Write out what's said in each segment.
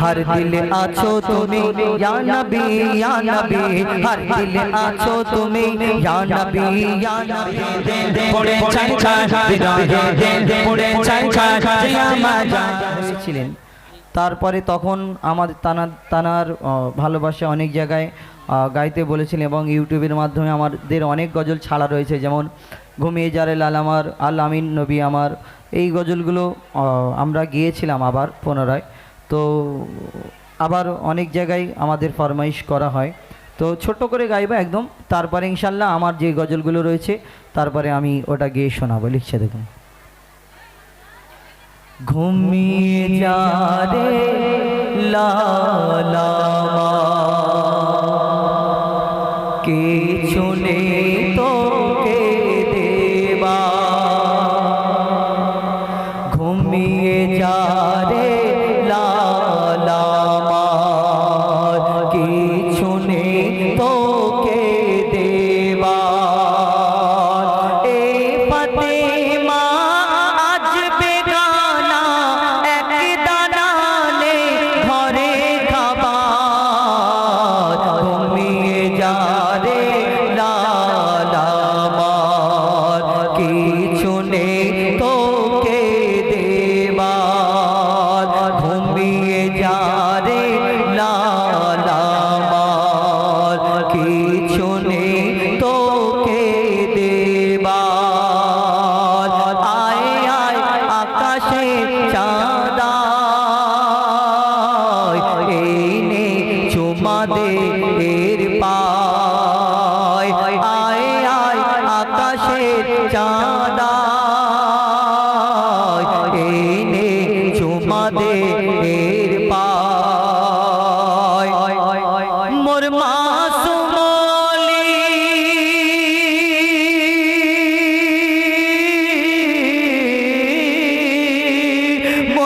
হর দিলে আছো তুমি, ইয়া নবী হর দিলে আছো তুমি, ইয়া নবী তারপরে তখন আমাদের তানা, তানার ভালোবাসা অনেক জায়গায় গাইতে বলেছিলেন এবং ইউটিউবের মাধ্যমে আমাদের অনেক গজল ছাড়া রয়েছে, যেমন, ঘুমিয়ে যারে লাল আমার, আল আমিন নবী আমার। এই গজলগুলো আমরা গিয়েছিলাম আবার পুনরায়। তো আবার অনেক জায়গায় আমাদের ফরমাইশ করা হয়। তো ছোট করে গাইবা একদম, তারপরে ইনশাল্লাহ আমার যে গজলগুলো রয়েছে, তারপরে আমি ওটা গিয়ে শোনাবো, লিখছে দেখুন। ঘুমিয়ে যা রে।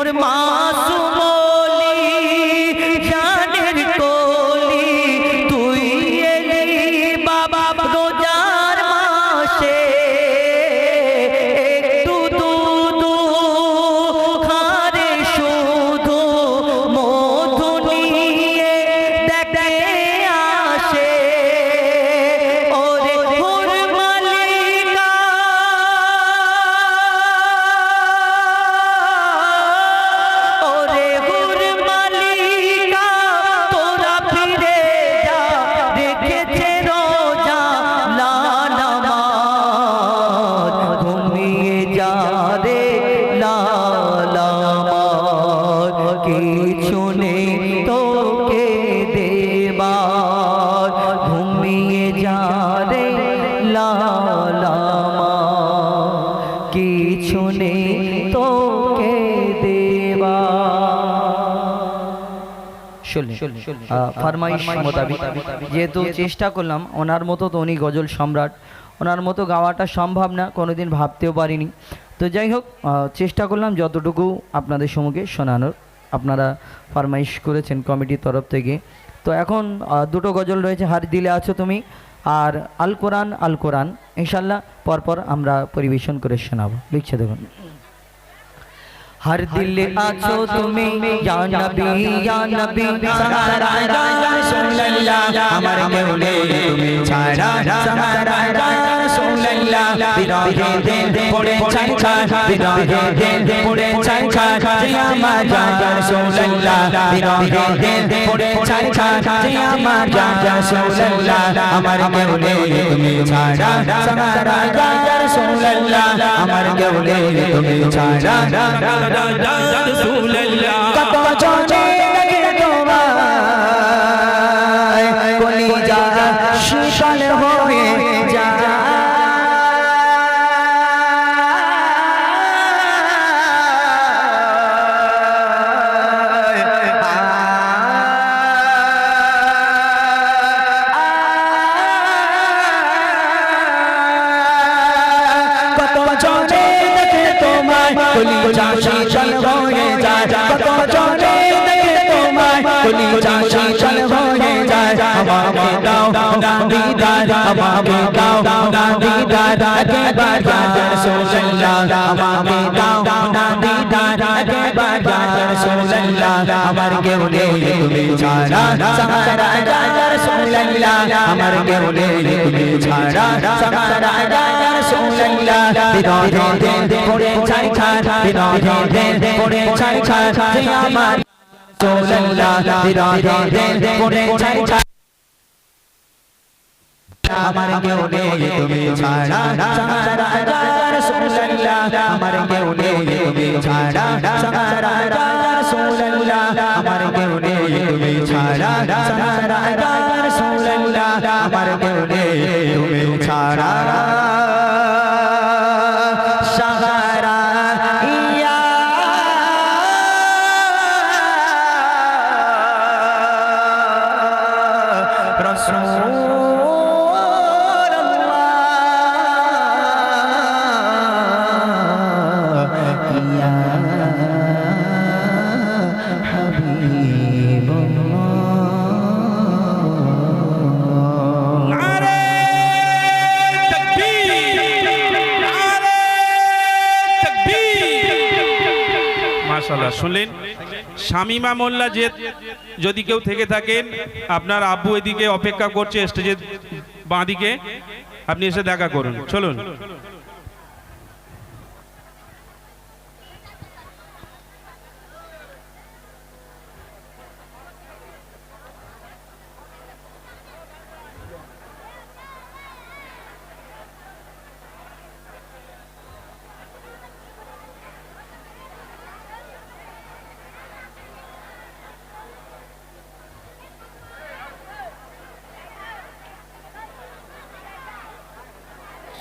মোর মাসুমলি ফরমাইশ মোতাবিক। যেহেতু চেষ্টা করলাম ওনার মতো তো উনি গজল সম্রাট ওনার মতো গাওয়াটা সম্ভব না কোনোদিন ভাবতেও পারিনি। তো যাই হোক চেষ্টা করলাম যতটুকু আপনাদের সম্মুখে শোনানোর। আপনারা ফরমাইশ করেছেন কমিটির তরফ থেকে। তো এখন দুটো গজল রয়েছে হার দিলে আছো তুমি আর আল কোরআন আল কোরআন। ইনশাল্লাহ পরপর আমরা পরিবেশন করে শোনাবো। লিখছে দেখুন। ہر دل آچو تمہیں یا نبی یا نبی سہارا رسول اللہ ہمارے مولا تمہیں رائے رائے রাসূলুল্লাহ হৃদয়ে দিন পড়ে ছাই ছাই হৃদয়ে দিন পড়ে ছাই ছাই জিয়ামা জান রাসূলুল্লাহ হৃদয়ে দিন পড়ে ছাই ছাই জিয়ামা জান রাসূলুল্লাহ আমার কেউলে তুমি ছাড়া সাহারা রাসূলুল্লাহ আমার কেউলে তুমি ছাড়া কত চলে লাগে তোমায় কলিজা শীতল হয়ে যায় তোমায় কলিজা শীতল হয়ে যায় আমাকে দাও দিদার আমাকে দাও না দিদার একবার ইয়া রাসূলুল্লাহ আমাকে দাও না দিদার একবার ইয়া রাসূলুল্লাহ আমার কেউ নেই তুমি ছাড়া সাহারা ইয়া রাসূলুল্লাহ আমার কেউ নেই তুমি ছাড়া সাহারা ইয়া রাসূলুল্লাহ বিরোধে দে পড়ে ছাই ছাই বিরোধে দে পড়ে ছাই ছাই যে আমার আমার কেউ নেই তুমি ছাড়া ইয়া আমার কেউ নেই তুমি ছাড়া ইয়া আমার কেউ নেই তুমি ছাড়া ইয়া আমার কেউ নেই তুমি ছাড়া মাশাআল্লাহ। শুনলেন? শামিমা মোল্লা যে যদি কেউ থেকে থাকেন, আপনার আব্বু এদিকে অপেক্ষা করছে স্টেজের বাঁদিকে, আপনি এসে দেখা করুন। চলুন।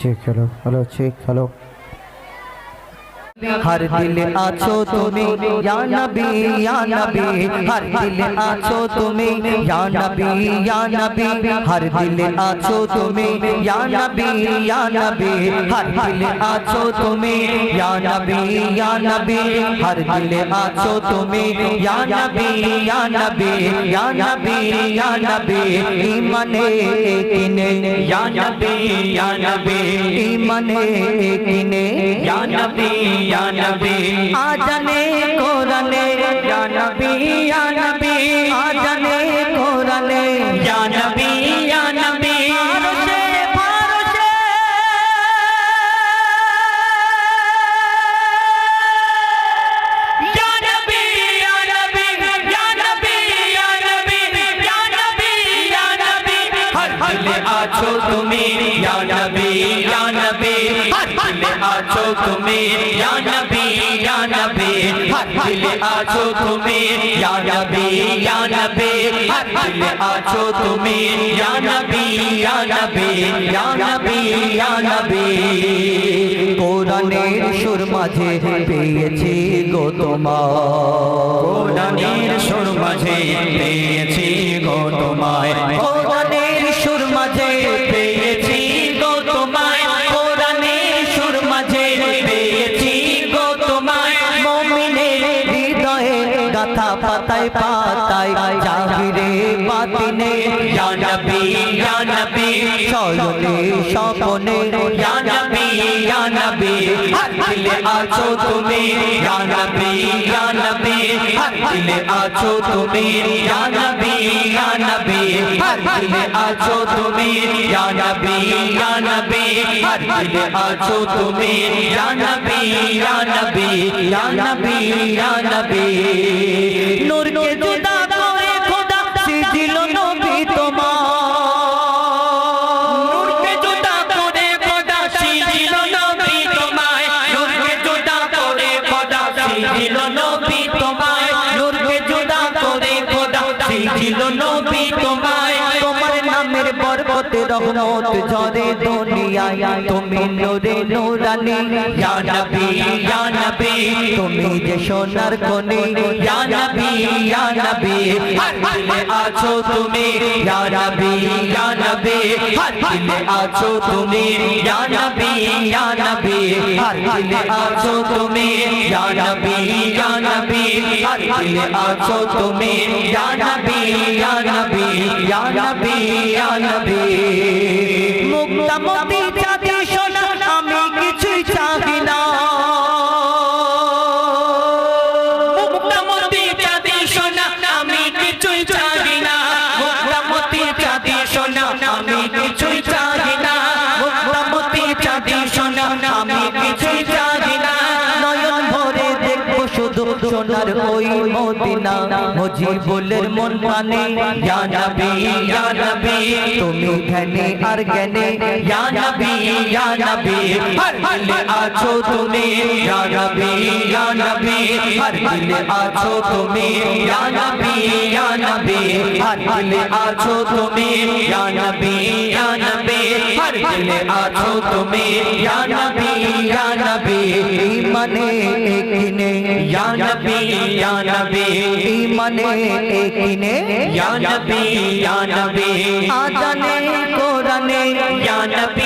چیک ہلو ہلو چیک ہلو۔ ہر دل آچو تمہیں یا نبی یا نبی ہر دل آچو تمہیں یا نبی یا نبی ہر دل آچو تمہیں یا نبی یا نبی ہر دل آچو تمہیں یا نبی یا نبی ہر دل آچو تمہیں یا نبی یا نبی یا نبی یا نبی ایمان ایکن یا نبی یا نبی ایمان ایکن یا نبی या नबी आजने कोरने या नबी या नबी आजने कोरने আছো তুমি? আছো তুমি? কোরআনের সুর মাঝে পেয়েছি গো তোমায়। কোরআনের সুর মাঝে পেয়েছি গো তোমায়। কোরআনের পাতায় পাতায় জাহিরে বাতিনে। জানবি জানবি। সজনে স্বপনে। নবী হর দিলে আছো তুমি, ইয়া নবী ইয়া নবী। হর দিলে আছো তুমি, ইয়া নবী ইয়া নবী। দিলে আছো তুমি, ইয়া নবী ইয়া নবী। দিলে আছো তুমি, ইয়া নবী ইয়া নবী ইয়া নবী ইয়া নবী। নূরকে জুদা রহমত ঝরে দুনিয়ায় তুমি নূরে নূরানি ইয়া নবী ইয়া নবী তুমি যে সোনার খনি ইয়া নবী ইয়া নবী হর দিলে আছো তুমি ইয়া নবী ইয়া নবী হর দিলে আছো তুমি ইয়া নবী ইয়া নবী হর দিলে আছো তুমি ইয়া নবী ইয়া নবী হর দিলে আছো তুমি ইয়া নবী ইয়া নবী ইয়া নবী ইয়া নবী العالمين সোনার ওই মদিনা মুজিবুলের মন প্রাণে ইয়া নবী ইয়া নবী তুমি ধ্যানে আর জ্ঞানে ইয়া নবী ইয়া নবী হর দিলে আছো তুমি ইয়া নবী ইয়া নবী হর দিলে আছো তুমি ইয়া নবী ইয়া নবী হর দিলে আছো তুমি ইয়া নবী ইয়া নবী হর দিলে আছো তুমি ইয়া নবী ইয়া নবী ইমানে একিনে ইয়া নবী ইয়া নবী ইমানে একিনে ইয়া নবী ইয়া নবী আজানে কোরআনে ইয়া নবী ইয়া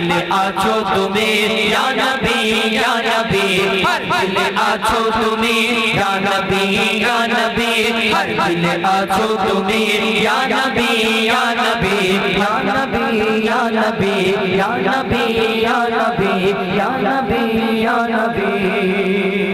দিলে আছো তুমি জানবি জানবি দিলে আছো তুমি জানবি জানবি দিলে আছো তুমি জানবি জানবি জানবি জানবি জানবি জানবি জানবি জানবি